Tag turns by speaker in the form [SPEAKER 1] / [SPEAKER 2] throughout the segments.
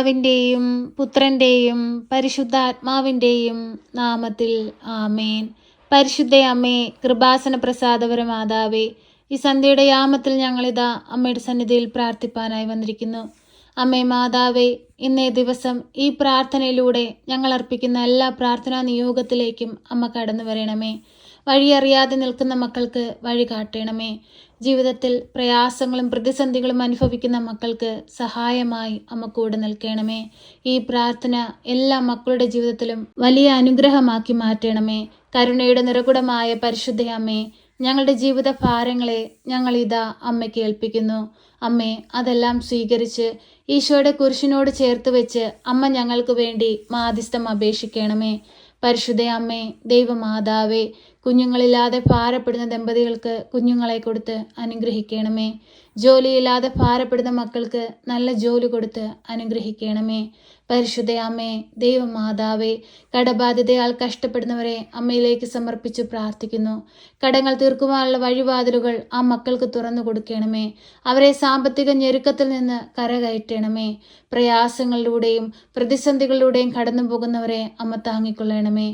[SPEAKER 1] പിതാവിന്റെയും പുത്രന്റെയും പരിശുദ്ധാത്മാവിന്റെയും നാമത്തിൽ ആമേൻ. പരിശുദ്ധ അമ്മേ കൃപാസന പ്രസാദപര മാതാവേ ഈ സന്ധ്യയുടെ യാമത്തിൽ ഞങ്ങളിതാ അമ്മയുടെ സന്നിധിയിൽ പ്രാർത്ഥിപ്പാനായി വന്നിരിക്കുന്നു. അമ്മേ മാതാവേ ഇന്നേ ദിവസം ഈ പ്രാർത്ഥനയിലൂടെ ഞങ്ങൾ അർപ്പിക്കുന്ന എല്ലാ പ്രാർത്ഥനാ നിയോഗത്തിലേക്കും അമ്മ കടന്നു വരണമേ. വഴിയറിയാതെ നിൽക്കുന്ന മക്കൾക്ക് വഴി കാട്ടണമേ. ജീവിതത്തിൽ പ്രയാസങ്ങളും പ്രതിസന്ധികളും അനുഭവിക്കുന്ന മക്കൾക്ക് സഹായമായി അമ്മ കൂടെ നിൽക്കണമേ. ഈ പ്രാർത്ഥന എല്ലാ മക്കളുടെ ജീവിതത്തിലും വലിയ അനുഗ്രഹമാക്കി മാറ്റണമേ. കരുണയുടെ നിറകുടമായ പരിശുദ്ധ അമ്മേ ഞങ്ങളുടെ ജീവിത ഭാരങ്ങളെ ഞങ്ങൾ ഇതാ അമ്മയ്ക്ക് ഏൽപ്പിക്കുന്നു. അമ്മേ അതെല്ലാം സ്വീകരിച്ച് ഈശോയുടെ കുരിശിനോട് ചേർത്ത് വെച്ച് അമ്മ ഞങ്ങൾക്ക് വേണ്ടി മാധ്യസ്ഥം അപേക്ഷിക്കണമേ. പരിശുദ്ധ അമ്മേ ദൈവമാതാവേ കുഞ്ഞുങ്ങളില്ലാതെ ഭാരപ്പെടുന്ന ദമ്പതികൾക്ക് കുഞ്ഞുങ്ങളെ കൊടുത്ത് അനുഗ്രഹിക്കണമേ. ജോലിയില്ലാതെ ഭാരപ്പെടുന്ന മക്കൾക്ക് നല്ല ജോലി കൊടുത്ത് അനുഗ്രഹിക്കണമേ. പരിശുദ്ധ അമ്മേ ദൈവമാതാവേ കടബാധിതയാൽ കഷ്ടപ്പെടുന്നവരെ അമ്മയിലേക്ക് സമർപ്പിച്ചു പ്രാർത്ഥിക്കുന്നു. കടങ്ങൾ തീർക്കുവാനുള്ള വഴിവാതിലുകൾ ആ മക്കൾക്ക് തുറന്നു കൊടുക്കണമേ. അവരെ സാമ്പത്തിക ഞെരുക്കത്തിൽ നിന്ന് കരകയറ്റണമേ. പ്രയാസങ്ങളിലൂടെയും പ്രതിസന്ധികളിലൂടെയും കടന്നു പോകുന്നവരെ അമ്മ താങ്ങിക്കൊള്ളണമേ.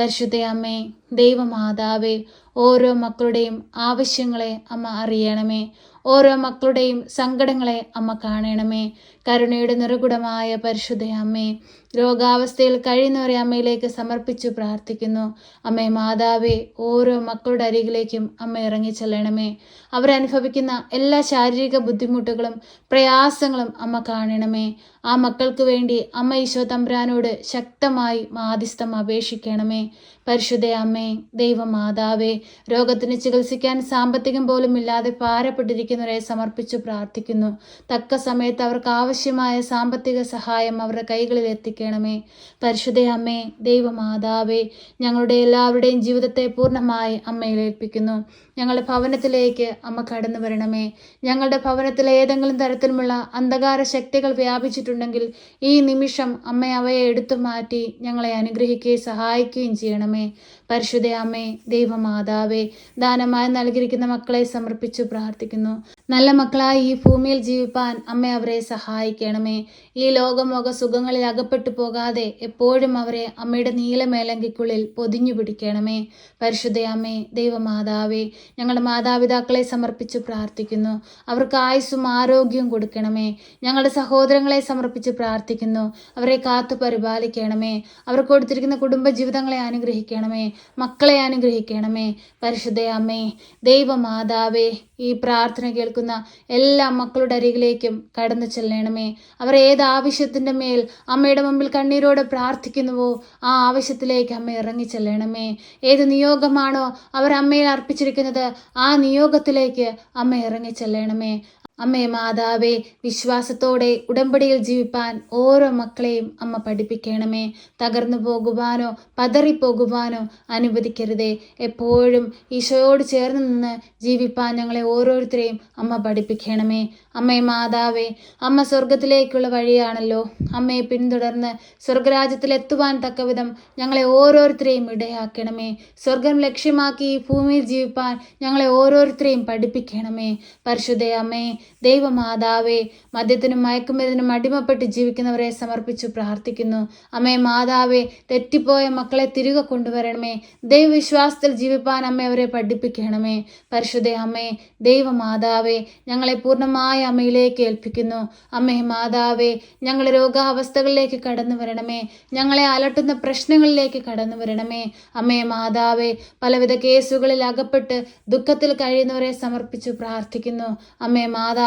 [SPEAKER 1] പരിശുദ്ധ അമ്മേ ദൈവമാതാവേ ഓരോ മക്കളുടെയും ആവശ്യങ്ങളെ അമ്മ അറിയണമേ. ഓരോ മക്കളുടെയും സങ്കടങ്ങളെ അമ്മ കാണണമേ. കരുണയുടെ നിറകുടമായ പരിശുദ്ധ അമ്മേ രോഗാവസ്ഥയിൽ കഴിയുന്നവരെ അമ്മയിലേക്ക് സമർപ്പിച്ചു പ്രാർത്ഥിക്കുന്നു. അമ്മേ മാതാവേ ഓരോ മക്കളുടെ അരികിലേക്കും അമ്മ ഇറങ്ങിച്ചെല്ലണമേ അവരനുഭവിക്കുന്ന എല്ലാ ശാരീരിക ബുദ്ധിമുട്ടുകളും പ്രയാസങ്ങളും അമ്മ കാണണമേ. ആ മക്കൾക്ക് വേണ്ടി അമ്മ ഈശോ തമ്പുരാനോട് ശക്തമായി മാധ്യസ്ഥം അപേക്ഷിക്കണമേ. പരിശുദ്ധ അമ്മേ ദൈവമാതാവേ രോഗത്തിന് ചികിത്സിക്കാൻ സാമ്പത്തികം പോലും ഇല്ലാതെ ഭാരപ്പെട്ടിരിക്കുന്നവരെ സമർപ്പിച്ചു പ്രാർത്ഥിക്കുന്നു. തക്ക സമയത്ത് അവർക്ക് ആവശ്യമായ സാമ്പത്തിക സഹായം അവരുടെ കൈകളിൽ എത്തിക്കണമേ. പരിശുദ്ധ അമ്മേ ദൈവമാതാവേ ഞങ്ങളുടെ എല്ലാവരുടെയും ജീവിതത്തെ പൂർണമായി അമ്മയിൽ ഏൽപ്പിക്കുന്നു. ഞങ്ങളുടെ ഭവനത്തിലേക്ക് അമ്മ കടന്നു വരണമേ. ഞങ്ങളുടെ ഭവനത്തിലെ ഏതെങ്കിലും തരത്തിലുമുള്ള അന്ധകാര ശക്തികൾ വ്യാപിച്ചിട്ടുണ്ടെങ്കിൽ ഈ നിമിഷം അമ്മ അവയെ എടുത്തു മാറ്റി ഞങ്ങളെ അനുഗ്രഹിക്കുകയും സഹായിക്കുകയും ചെയ്യണമേ. family പരിശുദ്ധ അമ്മേ ദൈവമാതാവേ ദാനമായി നൽകിയിരിക്കുന്ന മക്കളെ സമർപ്പിച്ചു പ്രാർത്ഥിക്കുന്നു. നല്ല മക്കളായി ഈ ഭൂമിയിൽ ജീവിപ്പാൻ അമ്മ അവരെ സഹായിക്കണമേ. ഈ ലോകമോക സുഖങ്ങളിൽ അകപ്പെട്ടു പോകാതെ എപ്പോഴും അവരെ അമ്മയുടെ നീലമേലങ്കിക്കുള്ളിൽ പൊതിഞ്ഞു പിടിക്കണമേ. പരിശുദ്ധ അമ്മേ ദൈവമാതാവേ ഞങ്ങളുടെ മാതാപിതാക്കളെ സമർപ്പിച്ചു പ്രാർത്ഥിക്കുന്നു. അവർക്ക് ആയുസ്സും ആരോഗ്യവും കൊടുക്കണമേ. ഞങ്ങളുടെ സഹോദരങ്ങളെ സമർപ്പിച്ച് പ്രാർത്ഥിക്കുന്നു. അവരെ കാത്തു പരിപാലിക്കണമേ. അവർ കൊടുത്തിരിക്കുന്ന കുടുംബ ജീവിതങ്ങളെ അനുഗ്രഹിക്കണമേ. മക്കളെ അനുഗ്രഹിക്കണമേ. പരിശുദ്ധ അമ്മേ ദൈവമാതാവേ ഈ പ്രാർത്ഥന കേൾക്കുന്ന എല്ലാ മക്കളുടെ അരികിലേക്കും കടന്നു ചെല്ലണമേ. അവർ ഏത് ആവശ്യത്തിന്റെ മേൽ അമ്മയുടെ മുമ്പിൽ കണ്ണീരോടെ പ്രാർത്ഥിക്കുന്നുവോ ആ ആവശ്യത്തിലേക്ക് അമ്മ ഇറങ്ങി ചെല്ലണമേ. ഏത് നിയോഗമാണോ അവർ അമ്മയിൽ അർപ്പിച്ചിരിക്കുന്നത് ആ നിയോഗത്തിലേക്ക് അമ്മ ഇറങ്ങി ചെല്ലണമേ. അമ്മേ മാതാവേ വിശ്വാസത്തോടെ ഉടമ്പടിയിൽ ജീവിപ്പാൻ ഓരോ മക്കളെയും അമ്മ പഠിപ്പിക്കണമേ. തകർന്നു പോകുവാനോ പതറിപ്പോകുവാനോ അനുവദിക്കരുതേ. എപ്പോഴും ഈശോയോട് ചേർന്ന് നിന്ന് ജീവിപ്പാൻ ഞങ്ങളെ ഓരോരുത്തരെയും അമ്മ പഠിപ്പിക്കണമേ. അമ്മേ മാതാവേ അമ്മ സ്വർഗത്തിലേക്കുള്ള വഴിയാണല്ലോ. അമ്മയെ പിന്തുടർന്ന് സ്വർഗരാജ്യത്തിലെത്തുവാൻ തക്കവിധം ഞങ്ങളെ ഓരോരുത്തരെയും ഇടയാക്കണമേ. സ്വർഗം ലക്ഷ്യമാക്കി ഈ ഭൂമിയിൽ ജീവിപ്പാൻ ഞങ്ങളെ ഓരോരുത്തരെയും പഠിപ്പിക്കണമേ. പരിശുദ്ധ അമ്മേ ദൈവമാതാവേ മദ്യത്തിനും മയക്കുമരുന്നിനും അടിമപ്പെട്ട് ജീവിക്കുന്നവരെ സമർപ്പിച്ചു പ്രാർത്ഥിക്കുന്നു. അമ്മേ മാതാവേ തെറ്റിപ്പോയ മക്കളെ തിരികെ കൊണ്ടുവരണമേ. ദൈവവിശ്വാസത്തിൽ ജീവിപ്പാൻ അമ്മ അവരെ പഠിപ്പിക്കണമേ. പരിശുദ്ധ അമ്മേ ദൈവമാതാവേ ഞങ്ങളെ പൂർണമായ അമ്മയിലേക്ക് ഏൽപ്പിക്കുന്നു. അമ്മേ മാതാവേ ഞങ്ങളെ രോഗാവസ്ഥകളിലേക്ക് കടന്നു വരണമേ. ഞങ്ങളെ അലട്ടുന്ന പ്രശ്നങ്ങളിലേക്ക് കടന്നു വരണമേ. അമ്മേ മാതാവേ പലവിധ കേസുകളിൽ അകപ്പെട്ട് ദുഃഖത്തിൽ കഴിയുന്നവരെ സമർപ്പിച്ചു പ്രാർത്ഥിക്കുന്നു. അമ്മേ മാതാവേ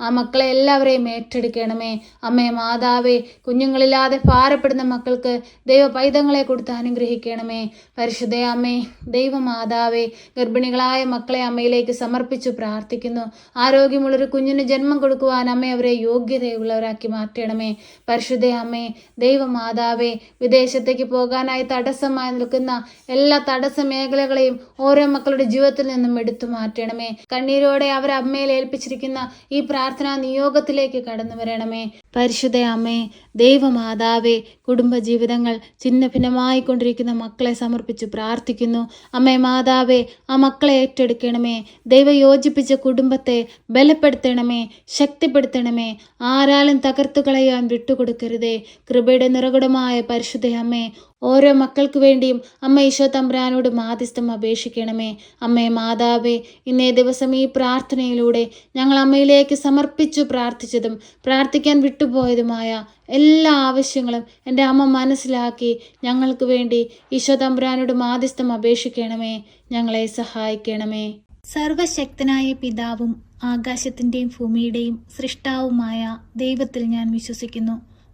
[SPEAKER 1] ആ മക്കളെ എല്ലാവരെയും ഏറ്റെടുക്കണമേ. അമ്മേ മാതാവേ കുഞ്ഞുങ്ങളില്ലാതെ ഭാരപ്പെടുന്ന മക്കൾക്ക് ദൈവ പൈതങ്ങളെ കൊടുത്ത് അനുഗ്രഹിക്കണമേ. പരിശുദ്ധ അമ്മേ ദൈവമാതാവേ ഗർഭിണികളായ മക്കളെ അമ്മയിലേക്ക് സമർപ്പിച്ചു പ്രാർത്ഥിക്കുന്നു. ആരോഗ്യമുള്ളൊരു കുഞ്ഞിന് ജന്മം കൊടുക്കുവാൻ അമ്മ അവരെ യോഗ്യതയുള്ളവരാക്കി മാറ്റണമേ. പരിശുദ്ധ അമ്മേ ദൈവമാതാവേ വിദേശത്തേക്ക് പോകാനായി തടസ്സമായി നിൽക്കുന്ന എല്ലാ തടസ്സ മേഖലകളെയും ഓരോ മക്കളുടെ ജീവിതത്തിൽ നിന്നും എടുത്തു മാറ്റണമേ. കണ്ണീരോടെ അവർ അമ്മയിൽ ഏൽപ്പിച്ചിരിക്കുന്ന ഈ പ്രാർത്ഥനാ നിയോഗത്തിലേക്ക് കടന്നു വരണമേ. പരിശുദ്ധ അമ്മേ ദൈവമാതാവേ കുടുംബജീവിതങ്ങൾ ചിന്ന ഭിന്നമായി കൊണ്ടിരിക്കുന്ന മക്കളെ സമർപ്പിച്ച് പ്രാർത്ഥിക്കുന്നു. അമ്മേ മാതാവേ ആ മക്കളെ ഏറ്റെടുക്കണമേ. ദൈവം യോജിപ്പിച്ച കുടുംബത്തെ ബലപ്പെടുത്തണമേ ശക്തിപ്പെടുത്തണമേ. ആരാലും തകർത്തു കളയാൻ വിട്ടുകൊടുക്കരുതേ. കൃപയുടെ നിറകുടമായ പരിശുദ്ധ അമ്മേ ഓരോ മക്കൾക്ക് വേണ്ടിയും അമ്മ ഈശോ തമ്പ്രാനോട് മാധ്യസ്ഥം അപേക്ഷിക്കണമേ. അമ്മേ മാതാവേ ഇന്നേ ദിവസം ഈ പ്രാർത്ഥനയിലൂടെ ഞങ്ങൾ അമ്മയിലേക്ക് സമർപ്പിച്ചു പ്രാർത്ഥിച്ചതും പ്രാർത്ഥിക്കാൻ വിട്ടുപോയതുമായ എല്ലാ ആവശ്യങ്ങളും എന്റെ അമ്മ മനസ്സിലാക്കി ഞങ്ങൾക്ക് വേണ്ടി ഈശോ തമ്പ്രാനോട് മാധ്യസ്ഥം അപേക്ഷിക്കണമേ. ഞങ്ങളെ സഹായിക്കണമേ. സർവശക്തനായ പിതാവും ആകാശത്തിന്റെയും ഭൂമിയുടെയും സൃഷ്ടാവുമായ ദൈവത്തിൽ ഞാൻ വിശ്വസിക്കുന്നു.